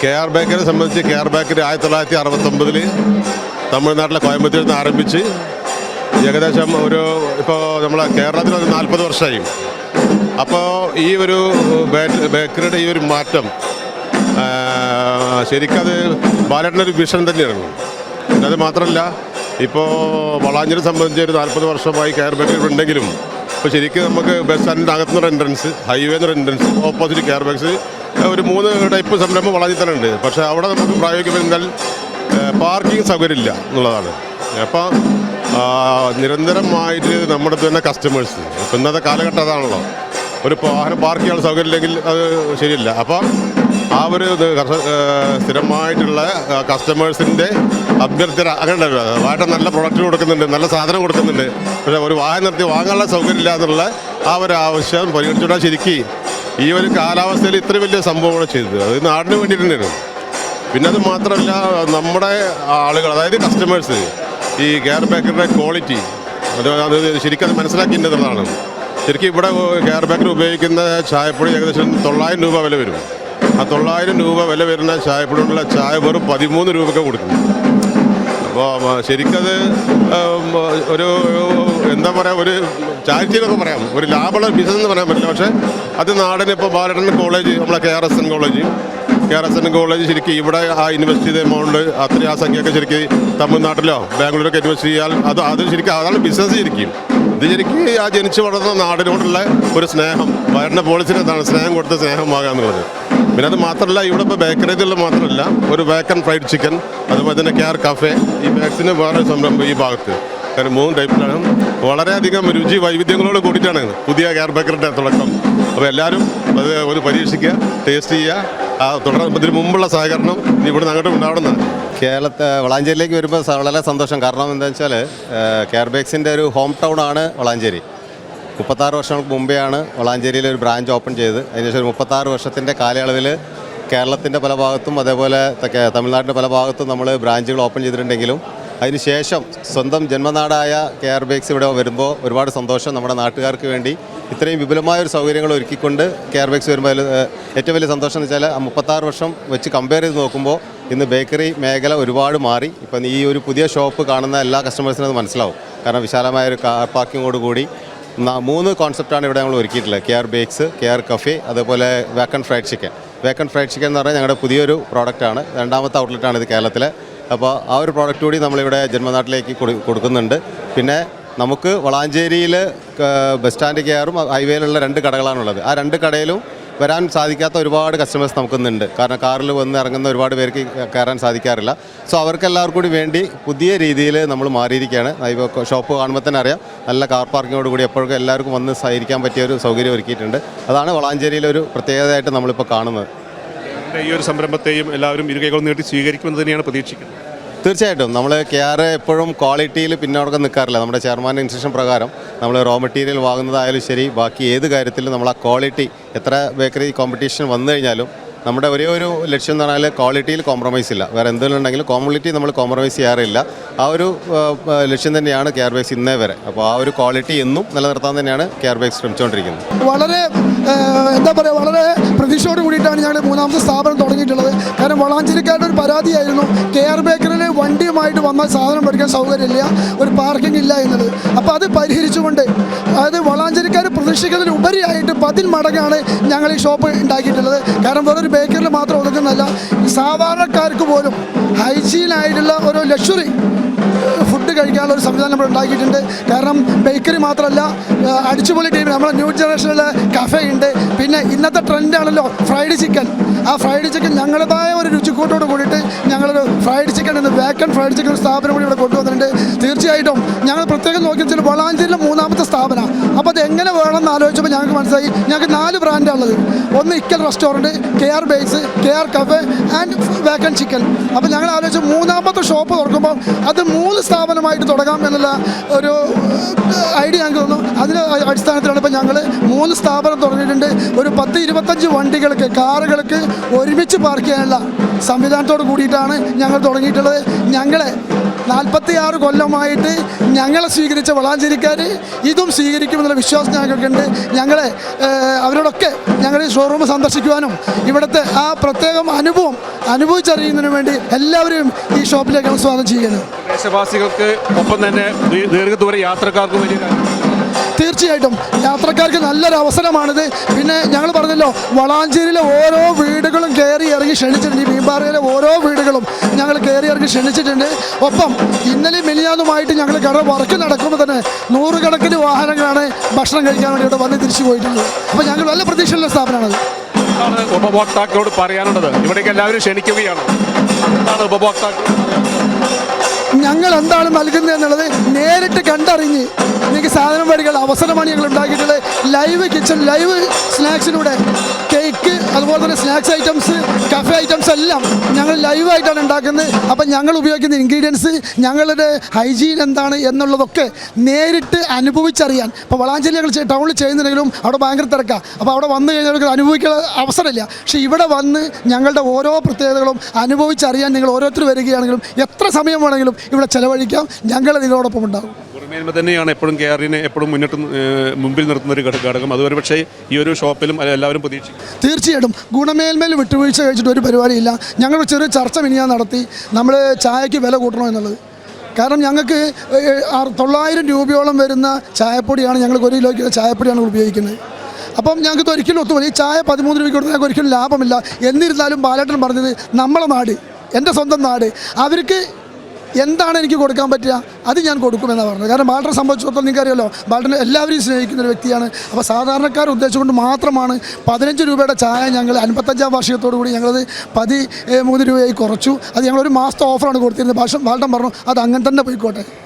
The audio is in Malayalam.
കെ ആർ ബാങ്കിനെ സംബന്ധിച്ച് കെ ആർ ബാങ്കിന് ആയിരത്തി തൊള്ളായിരത്തി അറുപത്തൊമ്പതിൽ തമിഴ്നാട്ടിലെ കോയമ്പത്തൂരിൽ നിന്ന് ആരംഭിച്ച് ഏകദേശം ഒരു ഇപ്പോൾ നമ്മളെ കേരളത്തിൽ ഒരു നാൽപ്പത് വർഷമായി. അപ്പോൾ ഈ ഒരു ബേക്കറിയുടെ ഈ ഒരു മാറ്റം ശരിക്കത് ബാലേട്ടനൊരു വിഷൻ തന്നെയാണ് പിന്നെ അത് മാത്രമല്ല ഇപ്പോൾ വളാഞ്ചിനെ സംബന്ധിച്ച് ഒരു നാൽപ്പത് വർഷമായി കെയർ ബാങ്ക് ഉണ്ടെങ്കിലും ഇപ്പോൾ ശരിക്കും നമുക്ക് ബസ് സ്റ്റാൻഡിന്റെ അകത്തുനിന്നൊരു എൻട്രൻസ് ഹൈവേ എന്നൊരു entrance opposite K R bakes ഒരു മൂന്ന് ടൈപ്പ് സംരംഭം വളഞ്ഞിത്തലുണ്ട് പക്ഷേ അവിടെ നമുക്ക് പ്രായോഗികമെന്നാൽ പാർക്കിംഗ് സൗകര്യമില്ല എന്നുള്ളതാണ്. അപ്പോൾ നിരന്തരമായിട്ട് നമ്മുടെ അടുത്ത് തന്നെ കസ്റ്റമേഴ്സ് ഇപ്പം ഇന്നത്തെ കാലഘട്ടം അതാണല്ലോ. ഒരു വാഹനം പാർക്ക് ചെയ്യാൻ സൗകര്യമില്ലെങ്കിൽ അത് ശരിയല്ല. അപ്പം ആ ഒരു സ്ഥിരമായിട്ടുള്ള കസ്റ്റമേഴ്സിന്റെ അഭ്യർത്ഥന അങ്ങനെ ഉണ്ടല്ലോ. നല്ല പ്രൊഡക്റ്റ് കൊടുക്കുന്നുണ്ട് നല്ല സാധനം കൊടുക്കുന്നുണ്ട്. പക്ഷേ ഒരു വാഹനം നിർത്തി വാങ്ങാനുള്ള സൗകര്യമില്ല എന്നുള്ള ആ ഒരു ആവശ്യം പരിഗണിച്ചുകൊണ്ടാണ് ശരിക്കും ഈ ഒരു കാലാവസ്ഥയിൽ ഇത്ര വലിയ സംഭവമാണ് ചെയ്തത്. അത് നാടിന് വേണ്ടിയിട്ട് പിന്നെ അത് മാത്രമല്ല നമ്മുടെ ആളുകൾ അതായത് കസ്റ്റമേഴ്സ് ഈ കെയർ ബേക്കറിയുടെ ക്വാളിറ്റി അത് അത് ശരിക്കും അത് മനസ്സിലാക്കിയിട്ടുള്ളതാണ്. ശരിക്കും ഇവിടെ കെയർ ബാക്കർ ഉപയോഗിക്കുന്ന ചായപ്പൊടി ഏകദേശം തൊള്ളായിരം രൂപ വില വരും. ആ തൊള്ളായിരം രൂപ വില വരുന്ന ചായപ്പൊടിയുള്ള ചായ വെറും പതിമൂന്ന് രൂപയ്ക്ക് കൊടുക്കും അപ്പോൾ ശരിക്കത് ഒരു എന്താ പറയുക ഒരു ചാരിറ്റി എന്നൊക്കെ പറയാം. ഒരു ലാഭമുള്ള ബിസിനസ് എന്ന് പറയാൻ പറ്റില്ല. പക്ഷേ അത് നാടിന് ഇപ്പോൾ ബാലടൻ കോളേജ് നമ്മളെ K R S N college K R S N college ശരിക്കും ഇവിടെ ആ ഇൻവെസ്റ്റ് ചെയ്ത എമൗണ്ട് അത്രയും ആ സംഖ്യയൊക്കെ ശരിക്കും തമിഴ്നാട്ടിലോ ബാംഗ്ലൂരൊക്കെ ഇൻവെസ്റ്റ് ചെയ്യാൻ അത് അത് ശരിക്കും അതാണ് ബിസിനസ് ശരിക്കും. ഇത് ശരിക്കും ആ ജനിച്ചു വളർന്ന നാടിനോടുള്ള ഒരു സ്നേഹം. വയറിന്റെ പോളിസിന് എന്താണ്? സ്നേഹം കൊടുത്ത സ്നേഹമാകുക എന്നുള്ളത്. പിന്നെ അത് മാത്രമല്ല ഇവിടെ ഇപ്പോൾ ബേക്കറിയിൽ മാത്രമല്ല ഒരു ബേക്കൺ ഫ്രൈഡ് ചിക്കൻ അതുപോലെ തന്നെ കെയർ കഫേ ഈ ബേക്സിന് വേറെ സംരംഭം ഈ ഭാഗത്ത്. കാരണം മൂന്ന് ടൈപ്പിലാണ്. വളരെയധികം രുചി വൈവിധ്യങ്ങളോട് കൂടിയിട്ടാണ് പുതിയ കെയർ ബേക്കറിന്റെ തുടക്കം. അപ്പോൾ എല്ലാവരും അത് ഒരു പരീക്ഷിക്കുക ടേസ്റ്റ് ചെയ്യുക. ആ തുടർ ഇതിന് മുമ്പുള്ള സഹകരണം ഇവിടെ അങ്ങോട്ട് ഉണ്ടാവണം. കേരളത്തെ വളാഞ്ചേരിയിലേക്ക് വരുമ്പോൾ വളരെ സന്തോഷം. കാരണം എന്താ വെച്ചാൽ കെയർബേക്സിന്റെ ഒരു ഹോം ടൗൺ ആണ് വളാഞ്ചേരി. മുപ്പത്താറ് വർഷങ്ങൾക്ക് മുമ്പെയാണ് വളാഞ്ചേരിയിൽ ഒരു ബ്രാഞ്ച് ഓപ്പൺ ചെയ്ത്. അതിനുശേഷം മുപ്പത്താറ് വർഷത്തിന്റെ കാലയളവിൽ കേരളത്തിന്റെ പല ഭാഗത്തും അതേപോലെ തമിഴ്നാടിന്റെ പല ഭാഗത്തും നമ്മൾ ബ്രാഞ്ചുകൾ ഓപ്പൺ ചെയ്തിട്ടുണ്ടെങ്കിലും അതിനുശേഷം സ്വന്തം ജന്മനാടായ കെ ആർ ബേക്സ് ഇവിടെ വരുമ്പോൾ ഒരുപാട് സന്തോഷം നമ്മുടെ നാട്ടുകാർക്ക് വേണ്ടി. ഇത്രയും വിപുലമായ ഒരു സൗകര്യങ്ങൾ ഒരുക്കിക്കൊണ്ട് കെയർ ബേക്സ് വരുമ്പോൾ ഏറ്റവും വലിയ സന്തോഷം എന്ന് വെച്ചാൽ മുപ്പത്താറ് വർഷം വെച്ച് കമ്പയർ ചെയ്ത് നോക്കുമ്പോൾ ഇന്ന് ബേക്കറി മേഖല ഒരുപാട് മാറി. ഇപ്പം ഈ ഒരു പുതിയ ഷോപ്പ് കാണുന്ന എല്ലാ കസ്റ്റമേഴ്സിനും അത് മനസ്സിലാവും. കാരണം വിശാലമായ ഒരു കാർ പാർക്കിങ്ങോട് കൂടി. മൂന്ന് കോൺസെപ്റ്റാണ് ഇവിടെ നമ്മൾ ഒരുക്കിയിട്ടുള്ളത്. K R bakes K R cafe അതേപോലെ വേക്കൻ ഫ്രൈഡ് ചിക്കൻ വേക്കൻ ഫ്രൈഡ് ചിക്കൻ എന്ന് പറഞ്ഞാൽ ഞങ്ങളുടെ പുതിയൊരു പ്രോഡക്റ്റാണ് രണ്ടാമത്തെ ഔട്ട്ലെറ്റാണ് ഇത് കേരളത്തിലെ. അപ്പോൾ ആ ഒരു പ്രോഡക്റ്റ് കൂടി നമ്മളിവിടെ ജന്മനാട്ടിലേക്ക് കൊടു- കൊടുക്കുന്നുണ്ട്. പിന്നെ നമുക്ക് വളാഞ്ചേരിയിൽ ബസ് സ്റ്റാൻഡ് കെയറും ഹൈവേയിലുള്ള രണ്ട് കടകളാണുള്ളത്. ആ രണ്ട് കടയിലും വരാൻ സാധിക്കാത്ത ഒരുപാട് കസ്റ്റമേഴ്സ് നമുക്കുന്നുണ്ട്. കാരണം കാറിൽ വന്ന് ഇറങ്ങുന്ന ഒരുപാട് പേർക്ക് കയറാൻ സാധിക്കാറില്ല. സോ അവർക്കെല്ലാവർക്കും കൂടി വേണ്ടി പുതിയ രീതിയിൽ നമ്മൾ മാറിയിരിക്കുകയാണ്. ഇപ്പോൾ ഷോപ്പ് കാണുമ്പോൾ തന്നെ അറിയാം. നല്ല കാർ പാർക്കിങ്ങോട് കൂടി എപ്പോഴും എല്ലാവർക്കും വന്ന് സഹകരിക്കാൻ പറ്റിയ ഒരു സൗകര്യം ഒരുക്കിയിട്ടുണ്ട്. അതാണ് വളാഞ്ചേരിയിലെ ഒരു പ്രത്യേകതയായിട്ട് നമ്മളിപ്പോൾ കാണുന്നത്. ഈ ഒരു സംരംഭത്തെയും എല്ലാവരും ഇരുകൈകൾ നീട്ടി സ്വീകരിക്കുമെന്ന് തന്നെയാണ് പ്രതീക്ഷിക്കുന്നത്. തീർച്ചയായിട്ടും. നമ്മൾ കെ ആർ എപ്പോഴും ക്വാളിറ്റിയിൽ പിന്നോടക്കം നിൽക്കാറില്ല നമ്മുടെ ചെയർമാൻ ഇൻസ്ട്രക്ഷൻ പ്രകാരം നമ്മൾ റോ മെറ്റീരിയൽ വാങ്ങുന്നതായാലും ശരി ബാക്കി ഏത് കാര്യത്തിലും നമ്മൾ ആ ക്വാളിറ്റി എത്ര ബേക്കറി കോമ്പറ്റീഷൻ വന്നു കഴിഞ്ഞാലും നമ്മുടെ ഒരേ ഒരു ലക്ഷ്യം എന്ന് പറഞ്ഞാൽ ക്വാളിറ്റിയിൽ കോംപ്രമൈസ് ഇല്ല. വേറെ എന്തെങ്കിലും ഉണ്ടെങ്കിലും ക്വാളിറ്റി നമ്മൾ കോംപ്രമൈസ് ചെയ്യാറില്ല. ആ ഒരു ലക്ഷ്യം തന്നെയാണ് കെയർ ബേക്സ് ഇന്നേ വരെ. അപ്പോൾ ആ ഒരു ക്വാളിറ്റി എന്നും നിലനിർത്താൻ തന്നെയാണ് കെയർ ബേക്സ് ശ്രമിച്ചുകൊണ്ടിരിക്കുന്നത്. വളരെ എന്താ പറയുക വളരെ പ്രതീക്ഷയോട് കൂടിയിട്ടാണ് ഞങ്ങൾ മൂന്നാമത്തെ സ്ഥാപനം തുടങ്ങിയിട്ടുള്ളത്. കാരണം വളാഞ്ചേരിക്കാരുടെ ഒരു പരാതിയായിരുന്നു. കെയർ ആർ ബേക്കറിൽ വണ്ടിയുമായിട്ട് വന്നാൽ സാധനം പഠിക്കാൻ സൗകര്യമില്ല ഒരു പാർക്കിംഗ് ഇല്ല എന്നുള്ളത് അപ്പോൾ അത് പരിഹരിച്ചുകൊണ്ട് അതായത് വളാഞ്ചേരിക്കാർ പ്രതീക്ഷിക്കുന്നതിന് ഉപരിയായിട്ട് പതിൽ മടങ്ങാണ് ഞങ്ങൾ ഈ ഷോപ്പ് ഉണ്ടാക്കിയിട്ടുള്ളത്. കാരണം വെറൊരു ബേക്കറിൽ മാത്രം ഒതുക്കുന്നതല്ല സാധാരണക്കാർക്ക് പോലും ഹൈജീനായിട്ടുള്ള ഒരു ലക്ഷറി ഫുഡ് കഴിക്കാനുള്ള ഒരു സംവിധാനം നമ്മൾ ഉണ്ടാക്കിയിട്ടുണ്ട്. കാരണം ബേക്കറി മാത്രമല്ല അടിച്ചുപൊളി ടീം നമ്മുടെ ന്യൂ ജനറേഷനിലെ കഫേ ഉണ്ട്. പിന്നെ ഇന്നത്തെ ട്രെൻഡാണല്ലോ ഫ്രൈഡ് ചിക്കൻ ആ ഫ്രൈഡ് ചിക്കൻ ഞങ്ങളുടേതായ ഒരു രുചിക്കൂട്ടോട് കൂടിയിട്ട് ഞങ്ങളൊരു ഫ്രൈഡ് ചിക്കൻ എന്ന് വേക്കൻ ഫ്രൈഡ് ചിക്കൻ സ്ഥാപനം കൂടി ഇവിടെ കൊണ്ടുവന്നിട്ടുണ്ട് തീർച്ചയായിട്ടും ഞങ്ങൾ പ്രത്യേകം നോക്കി വെച്ചാൽ വളാഞ്ചേരിയിലെ മൂന്നാമത്തെ സ്ഥാപനം. അപ്പോൾ അത് എങ്ങനെ വേണമെന്ന് ആലോചിച്ചപ്പോൾ ഞങ്ങൾക്ക് മനസ്സിലായി. ഞങ്ങൾക്ക് നാല് ബ്രാൻഡാണ് ഉള്ളത്. ഒന്ന് ഇക്കൽ restaurant K R bakes K R cafe and vacant chicken. അപ്പോൾ ഞങ്ങൾ ആലോചിച്ച് മൂന്നാമത്തെ ഷോപ്പ് തുറക്കുമ്പോൾ അത് മൂന്ന് സ്ഥാപനമായിട്ട് തുടങ്ങാം എന്നുള്ള ഒരു ഐഡിയ ഞങ്ങൾക്ക് തന്നു. അതിന് അടിസ്ഥാനത്തിലാണ് ഇപ്പോൾ ഞങ്ങൾ മൂന്ന് സ്ഥാപനം തുടങ്ങിയിട്ടുണ്ട്. ഒരു പത്ത് ഇരുപത്തഞ്ച് വണ്ടികൾക്ക് കാറുകൾക്ക് ഒരുമിച്ച് പാർക്ക് ചെയ്യാനുള്ള സംവിധാനത്തോട് കൂടിയിട്ടാണ് ഞങ്ങൾ തുടങ്ങിയിട്ടുള്ളത്. ഞങ്ങളെ നാൽപ്പത്തി ആറ് കൊല്ലമായിട്ട് ഞങ്ങളെ സ്വീകരിച്ച വളാഞ്ചേരിക്കാർ ഇതും സ്വീകരിക്കുമെന്നുള്ള വിശ്വാസം ഞങ്ങൾക്കുണ്ട് ഞങ്ങളെ അവരോടൊക്കെ ഞങ്ങൾ ഈ ഷോറൂം സന്ദർശിക്കുവാനും ഇവിടുത്തെ ആ പ്രത്യേകം അനുഭവം അനുഭവിച്ചറിയുന്നതിന് വേണ്ടി എല്ലാവരും ഈ ഷോപ്പിലേക്കാണ് സ്വാഗതം ചെയ്യുന്നു ദേശവാസികൾക്ക് ഒപ്പം തന്നെ ദീർഘദൂര യാത്രക്കാർക്കും വലിയ. തീർച്ചയായിട്ടും യാത്രക്കാർക്ക് നല്ലൊരു അവസരമാണിത്. പിന്നെ ഞങ്ങൾ പറഞ്ഞല്ലോ വളാഞ്ചേരിയിലെ ഓരോ വീടുകളും കയറി ഇറങ്ങി ക്ഷണിച്ചിട്ടുണ്ട്. ഈ മീൻപാറയിലെ ഓരോ വീടുകളും ഞങ്ങൾ കയറി ഇറങ്ങി ക്ഷണിച്ചിട്ടുണ്ട്. ഒപ്പം ഇന്നലെ മെലിയാതുമായിട്ട് ഞങ്ങൾ കട വർക്ക് നടക്കുമ്പോൾ തന്നെ നൂറുകണക്കിന് വാഹനങ്ങളാണ് ഭക്ഷണം കഴിക്കാൻ വേണ്ടി ഇവിടെ വന്ന് തിരിച്ചു പോയിട്ടുള്ളത് അപ്പോൾ ഞങ്ങൾ നല്ല പ്രതീക്ഷയുള്ള സ്ഥാപനമാണത്. ഉപഭോക്താക്കളോട് പറയാനുള്ളത്? ഇവിടേക്ക് എല്ലാവരും ക്ഷണിക്കുകയാണ്. ഉപഭോക്താക്കൾ? ഞങ്ങൾ എന്താണ് നൽകുന്നത് എന്നുള്ളത് നേരിട്ട് കണ്ടറിഞ്ഞ് നിങ്ങൾക്ക് സാധനം വഴികൾ അവസരമാണ് ഞങ്ങൾ ഉണ്ടാക്കിയിട്ടുള്ളത് ലൈവ് കിച്ചൺ ലൈവ് സ്നാക്സിലൂടെ കേക്ക് അതുപോലെ തന്നെ സ്നാക്സ് ഐറ്റംസ് കഫേ ഐറ്റംസ് എല്ലാം ഞങ്ങൾ ലൈവായിട്ടാണ് ഉണ്ടാക്കുന്നത്. അപ്പം ഞങ്ങൾ ഉപയോഗിക്കുന്ന ഇൻഗ്രീഡിയൻസ് ഞങ്ങളുടെ ഹൈജീൻ എന്താണ് എന്നുള്ളതൊക്കെ നേരിട്ട് അനുഭവിച്ചറിയാൻ. ഇപ്പോൾ വളാഞ്ചേരി ഞങ്ങൾ ടൗണിൽ ചെയ്യുന്നുണ്ടെങ്കിലും അവിടെ ഭയങ്കര തിരക്കാണ് അപ്പോൾ അവിടെ വന്നു കഴിഞ്ഞാൽ അവർക്ക് അനുഭവിക്കാനുള്ള അവസരമില്ല. പക്ഷേ ഇവിടെ വന്ന് ഞങ്ങളുടെ ഓരോ പ്രത്യേകതകളും അനുഭവിച്ചറിയാൻ നിങ്ങൾ ഓരോരുത്തർ വരികയാണെങ്കിലും എത്ര സമയം വേണമെങ്കിലും ഇവിടെ ചെലവഴിക്കാം. ഞങ്ങൾ നിങ്ങളോടൊപ്പം ഉണ്ടാകും. ഗുണമേന്മ തന്നെയാണ് എപ്പോഴും കെയറിനെ എപ്പോഴും മുന്നിട്ട് മുമ്പിൽ നിർത്തുന്ന ഒരു ഘട- ഘടകം. അതൊരു പക്ഷേ ഈ ഒരു ഷോപ്പിലും എല്ലാവരും പ്രതീക്ഷിക്കും തീർച്ചയായിട്ടും ഗുണമേന്മയിൽ വിട്ടുവീഴ്ച കഴിച്ചിട്ട് ഒരു പരിപാടിയില്ല. ഞങ്ങൾ ചെറിയ ചർച്ച മിനിയാൻ നടത്തി. നമ്മൾ ചായക്ക് വില കൂട്ടണോ എന്നുള്ളത്. കാരണം ഞങ്ങൾക്ക് തൊള്ളായിരം രൂപയോളം വരുന്ന ചായപ്പൊടിയാണ് ഞങ്ങൾ ഒരു കിലോയ്ക്ക് ചായപ്പൊടിയാണ് ഉപയോഗിക്കുന്നത്. അപ്പം ഞങ്ങൾക്ക് ഒരിക്കലും ഒത്തുപോലെ ഈ ചായ പതിമൂന്ന് രൂപയ്ക്ക് കൊടുത്താൽ ഞങ്ങൾക്ക് ഒരിക്കലും ലാഭമില്ല. എന്നിരുന്നാലും ബാലേട്ടൻ പറഞ്ഞത് നമ്മളെ നാട് എന്റെ സ്വന്തം നാട്. അവർക്ക് എന്താണ് എനിക്ക് കൊടുക്കാൻ പറ്റുക? അത് ഞാൻ കൊടുക്കുമെന്നാണ് പറഞ്ഞത്. കാരണം ബാൾട്ടനെ സംബന്ധിച്ചിടത്തോളം നിങ്ങൾക്കറിയാലോ ബാൾട്ടനെ എല്ലാവരെയും സ്നേഹിക്കുന്ന ഒരു വ്യക്തിയാണ്. അപ്പോൾ സാധാരണക്കാർ ഉദ്ദേശിച്ചുകൊണ്ട് മാത്രമാണ് പതിനഞ്ച് രൂപയുടെ ചായ ഞങ്ങൾ അൻപത്തഞ്ചാം വാർഷികത്തോടു കൂടി ഞങ്ങളത് പതി ഏ, മൂന്ന് രൂപയായി കുറച്ചു. അത് ഞങ്ങളൊരു മാസത്തെ ഓഫറാണ് കൊടുത്തിരുന്നത്. പക്ഷേ ബാൾട്ടൻ പറഞ്ഞു അത് അങ്ങനെ തന്നെ പോയിക്കോട്ടെ.